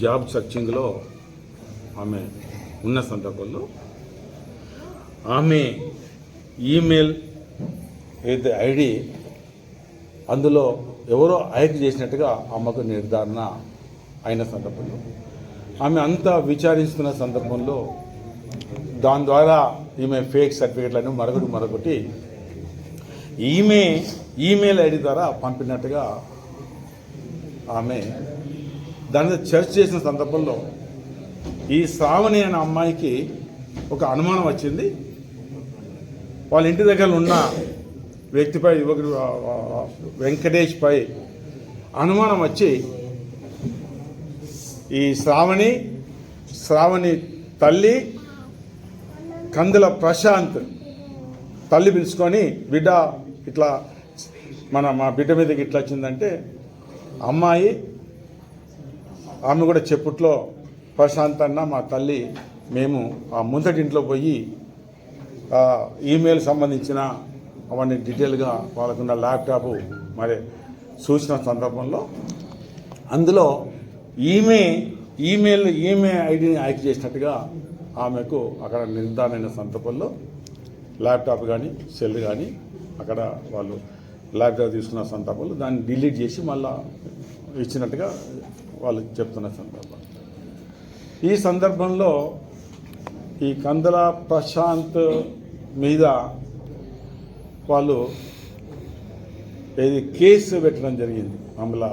Job సర్చింగ్లో ఆమె ఉన్న సందర్భంలో ఆమె ఈమెయిల్ ఏదైతే ఐడి అందులో ఎవరో హైక్ చేసినట్టుగా ఆమెకు నిర్ధారణ అయిన సందర్భంలో ఆమె అంతా విచారిస్తున్న సందర్భంలో దాని ద్వారా ఈమె ఫేక్ సర్టిఫికెట్లను మరొకటి మరొకటి ఈమె ఈమెయిల్ ఐడి ద్వారా పంపినట్టుగా ఆమె దాని మీద చర్చ చేసిన సందర్భంలో ఈ శ్రావణి అనే అమ్మాయికి ఒక అనుమానం వచ్చింది. వాళ్ళ ఇంటి దగ్గర ఉన్న వ్యక్తిపై యువకుడు వెంకటేష్పై అనుమానం వచ్చి ఈ శ్రావణి శ్రావణి తల్లి కందుల ప్రశాంత్ తల్లి పిలుచుకొని బిడ్డ ఇట్లా మన మా బిడ్డ మీదకి ఇట్లా వచ్చిందంటే అమ్మాయి ఆమె కూడా చెప్పుట్లో ప్రశాంత్ అన్న మా తల్లి మేము ఆ ముందటి ఇంట్లో పోయి ఈమెయిల్ సంబంధించిన అవన్నీ డీటెయిల్గా వాళ్ళకున్న ల్యాప్టాప్ మరి చూసిన సందర్భంలో అందులో ఈమె ఈమెయిల్ ఈమె ఐడిని హ్యాక్ చేసినట్టుగా ఆమెకు అక్కడ నిర్ధారణ సందర్భంలో ల్యాప్టాప్ కానీ సెల్ కానీ అక్కడ వాళ్ళు ల్యాప్టాప్ తీసుకున్న సందర్భంలో దాన్ని డిలీట్ చేసి మళ్ళా ఇచ్చినట్టుగా వాళ్ళు చెప్తున్న సందర్భం. ఈ సందర్భంలో ఈ కందల ప్రశాంత్ మీద వాళ్ళు ఏది కేసు పెట్టడం జరిగింది. మమ్మల్ని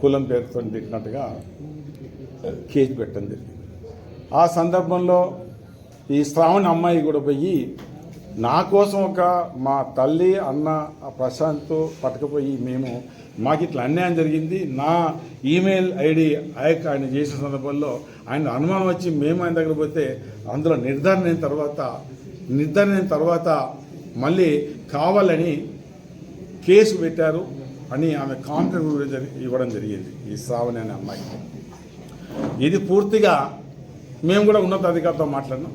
కులం పేరుతో తిట్టినట్టుగా కేసు పెట్టడం జరిగింది. ఆ సందర్భంలో ఈ శ్రావణ అమ్మాయి కూడా పోయి నా కోసం ఒక మా తల్లి అన్న ప్రశాంత్ పట్టుకుపోయి మేము మాకు ఇట్లా అన్యాయం జరిగింది. నా ఈమెయిల్ ఐడి ఆయక ఆయన చేసిన సందర్భంలో ఆయన అనుమానం వచ్చి మేము ఆయన దగ్గర పోతే అందులో నిర్ధారణ అయిన తర్వాత నిర్ధారణ అయిన తర్వాత మళ్ళీ కావాలని కేసు పెట్టారు అని ఆమె కాంప్లైంట్ ఇవ్వడం జరిగింది ఈ శ్రావణి అనే అమ్మాయికి ఇది పూర్తిగా మేము కూడా ఉన్నతాధికారితో మాట్లాడినాం.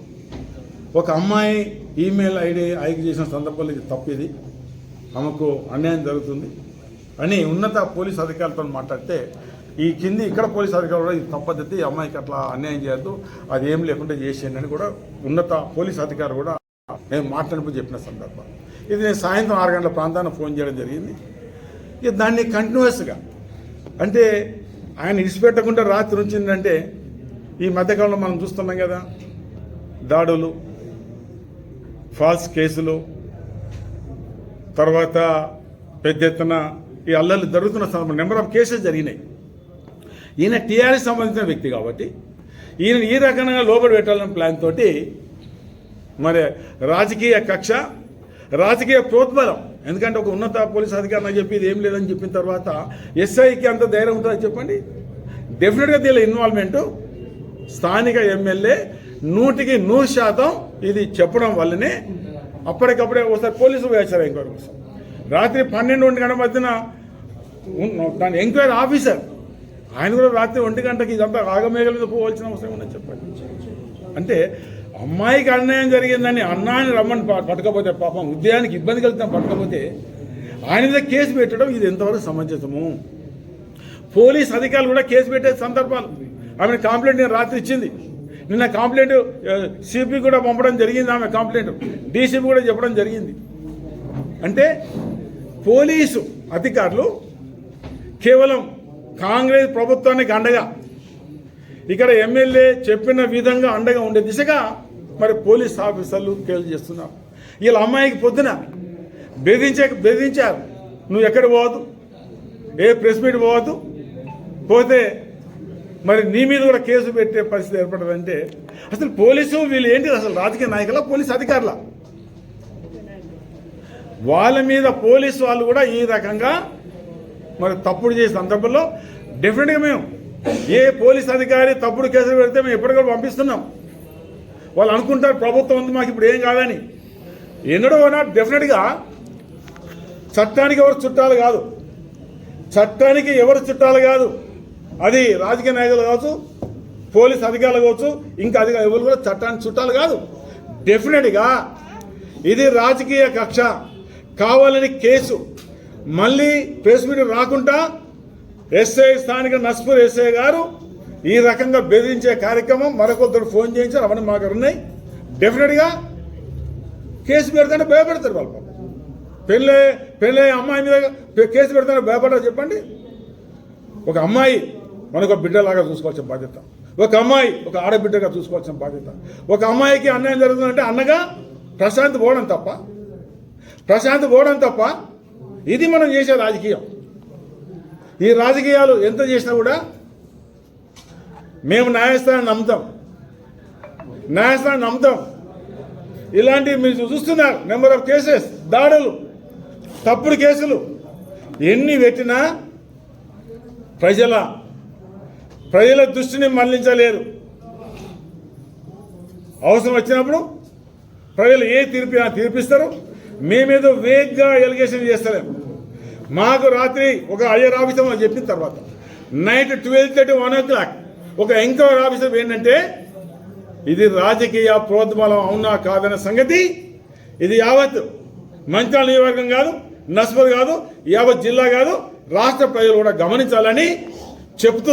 ఒక అమ్మాయి ఈమెయిల్ ఐడి ఐకి చేసిన సందర్భంలో ఇది తప్పిది. ఇది ఆమెకు అన్యాయం జరుగుతుంది. అని ఉన్నత పోలీస్ అధికారులతో మాట్లాడితే ఈ కింది ఇక్కడ పోలీస్ అధికారులు కూడా ఇది తప్పది ఈ అమ్మాయికి అట్లా అన్యాయం చేయొద్దు అది ఏం లేకుండా చేసేయండి అని కూడా ఉన్నత పోలీస్ అధికారి కూడా నేను మాట్లాడినప్పుడు చెప్పిన సందర్భం. ఇది నేను సాయంత్రం ఆరు గంటల ప్రాంతాన్ని ఫోన్ చేయడం జరిగింది. ఇక దాన్ని కంటిన్యూస్గా అంటే ఆయన ఇడిచిపెట్టకుండా రాత్రి ఉంచిందంటే ఈ మధ్యకాలంలో మనం చూస్తున్నాం కదా దాడులు ఫాల్స్ కేసులు తర్వాత పెద్ద ఎత్తున ఈ అల్లర్లు జరుగుతున్న సందర్భం నెంబర్ ఆఫ్ కేసెస్ జరిగినాయి. ఈయన టీఆర్ఎస్ సంబంధించిన వ్యక్తి కాబట్టి ఈయన ఈ రకంగా లోబడి పెట్టాలన్న ప్లాన్ తోటి మరి రాజకీయ కక్ష రాజకీయ ప్రోత్బలం ఎందుకంటే ఒక ఉన్నత పోలీస్ అధికారి నాకు చెప్పి ఇది ఏం లేదని చెప్పిన తర్వాత ఎస్ఐకి అంత ధైర్యం ఉంటుందని చెప్పండి. డెఫినెట్గా దీని ఇన్వాల్వ్మెంట్ స్థానిక ఎమ్మెల్యే నూటికి నూరు శాతం ఇది చెప్పడం వల్లనే అప్పటికప్పుడే ఒకసారి పోలీసులు వేశారు ఎంక్వైరీ కోసం. రాత్రి పన్నెండు ఒంటి గంట మధ్యన దాని ఎంక్వైరీ ఆఫీసర్ ఆయన కూడా రాత్రి ఒంటి గంటకి ఇదంతా ఆగమేఘల మీద పోవాల్సిన అవసరం ఉందని చెప్పండి. అంటే అమ్మాయికి అన్యాయం జరిగిందని అన్నాన్ని రమ్మని ప- పట్టుకపోతే పాపం ఉదయానికి ఇబ్బంది కలుగుతాం పట్టుకపోతే ఆయన మీద కేసు పెట్టడం ఇది ఎంతవరకు సమంజసము? పోలీస్ అధికారులు కూడా కేసు పెట్టే సందర్భాలు. ఆమె కంప్లైంట్ నేను రాత్రి ఇచ్చింది. నిన్న కంప్లైంట్ సిపి కూడా పంపడం జరిగింది ఆమె కంప్లైంట్ డీసీపీ కూడా చెప్పడం జరిగింది. అంటే పోలీసు అధికారులు కేవలం కాంగ్రెస్ ప్రభుత్వానికి అండగా ఇక్కడ ఎమ్మెల్యే చెప్పిన విధంగా అండగా ఉండే దిశగా మరి పోలీస్ ఆఫీసర్లు కేసు చేస్తున్నారు. వీళ్ళ అమ్మాయికి పొద్దున బెదిరించే బెదిరించారు. నువ్వు ఎక్కడ పోవద్దు? ఏ ప్రెస్ మీట్ పోవద్దు? పోతే మరి నీ మీద కూడా కేసు పెట్టే పరిస్థితి ఏర్పడదంటే అసలు పోలీసు వీళ్ళు ఏంటి అసలు రాజకీయ నాయకుల పోలీస్ అధికారుల? వాళ్ళ మీద పోలీసు వాళ్ళు కూడా ఈ రకంగా మరి తప్పుడు చేసే సందర్భంలో డెఫినెట్గా మేము ఏ పోలీస్ అధికారి తప్పుడు కేసులు పెడితే మేము ఎప్పటికప్పుడు పంపిస్తున్నాం. వాళ్ళు అనుకుంటారు ప్రభుత్వం ఉంది మాకు ఇప్పుడు ఏం కాదని. ఎన్నడో డెఫినెట్గా చట్టానికి ఎవరు చుట్టాలు కాదు. చట్టానికి ఎవరు చుట్టాలు కాదు. అది రాజకీయ నాయకులు కావచ్చు పోలీస్ అధికారులు కావచ్చు ఇంకా అధికారులు ఎవరు కూడా చట్టానికి చుట్టాలు కాదు. డెఫినెట్గా ఇది రాజకీయ కక్ష. కావాలని కేసు. మళ్ళీ ప్రెస్ మీట్ రాకుండా ఎస్ఐ స్థానిక నస్పూర్ ఎస్ఐ గారు ఈ రకంగా బెదిరించే కార్యక్రమం మరొకరు ఫోన్ చేయించారు అవన్నీ మాకు ఉన్నాయి. డెఫినెట్గా కేసు పెడతానే భయపడతారు వాళ్ళు పెళ్ళే పెళ్ళే అమ్మాయి మీద కేసు పెడతానే భయపడతారు చెప్పండి. ఒక అమ్మాయి మనకు బిడ్డలాగా చూసుకోవాల్సిన బాధ్యత. ఒక అమ్మాయి ఒక ఆడబిడ్డగా చూసుకోవాల్సిన బాధ్యత. ఒక అమ్మాయికి అన్యాయం జరుగుతుందంటే అన్నగా ప్రశాంత్ పోవడం తప్ప ప్రశాంత్ పోవడం తప్ప ఇది మనం చేసే రాజకీయం. ఈ రాజకీయాలు ఎంత చేసినా కూడా మేము న్యాయస్థానాన్ని నమ్ముతాం. న్యాయస్థానాన్ని నమ్ముతాం. ఇలాంటివి మీరు చూస్తున్నారు. నెంబర్ ఆఫ్ కేసెస్ దాడులు తప్పుడు కేసులు. ఎన్ని పెట్టినా ప్రజల ప్రజల దృష్టిని మళ్ళించలేరు అవసరం వచ్చినప్పుడు ప్రజలు ఏ తీర్పు తీర్పిస్తారు. మేమేదో వేగ్గా ఎలిగేషన్ చేస్తలేము మాకు రాత్రి ఒక ఐఆర్ ఆఫీసర్ మాకు చెప్పిన తర్వాత night twelve thirty one o'clock ఒక ఎంక్వైరీ ఆఫీసర్ ఏంటంటే ఇది రాజకీయ ప్రోద్బలం అవునా కాదన్న సంగతి ఇది యావత్ మంచాల నియోజకవర్గం కాదు నస్పత్ కాదు యావత్ జిల్లా కాదు రాష్ట్ర ప్రజలు కూడా గమనించాలని చెప్తూ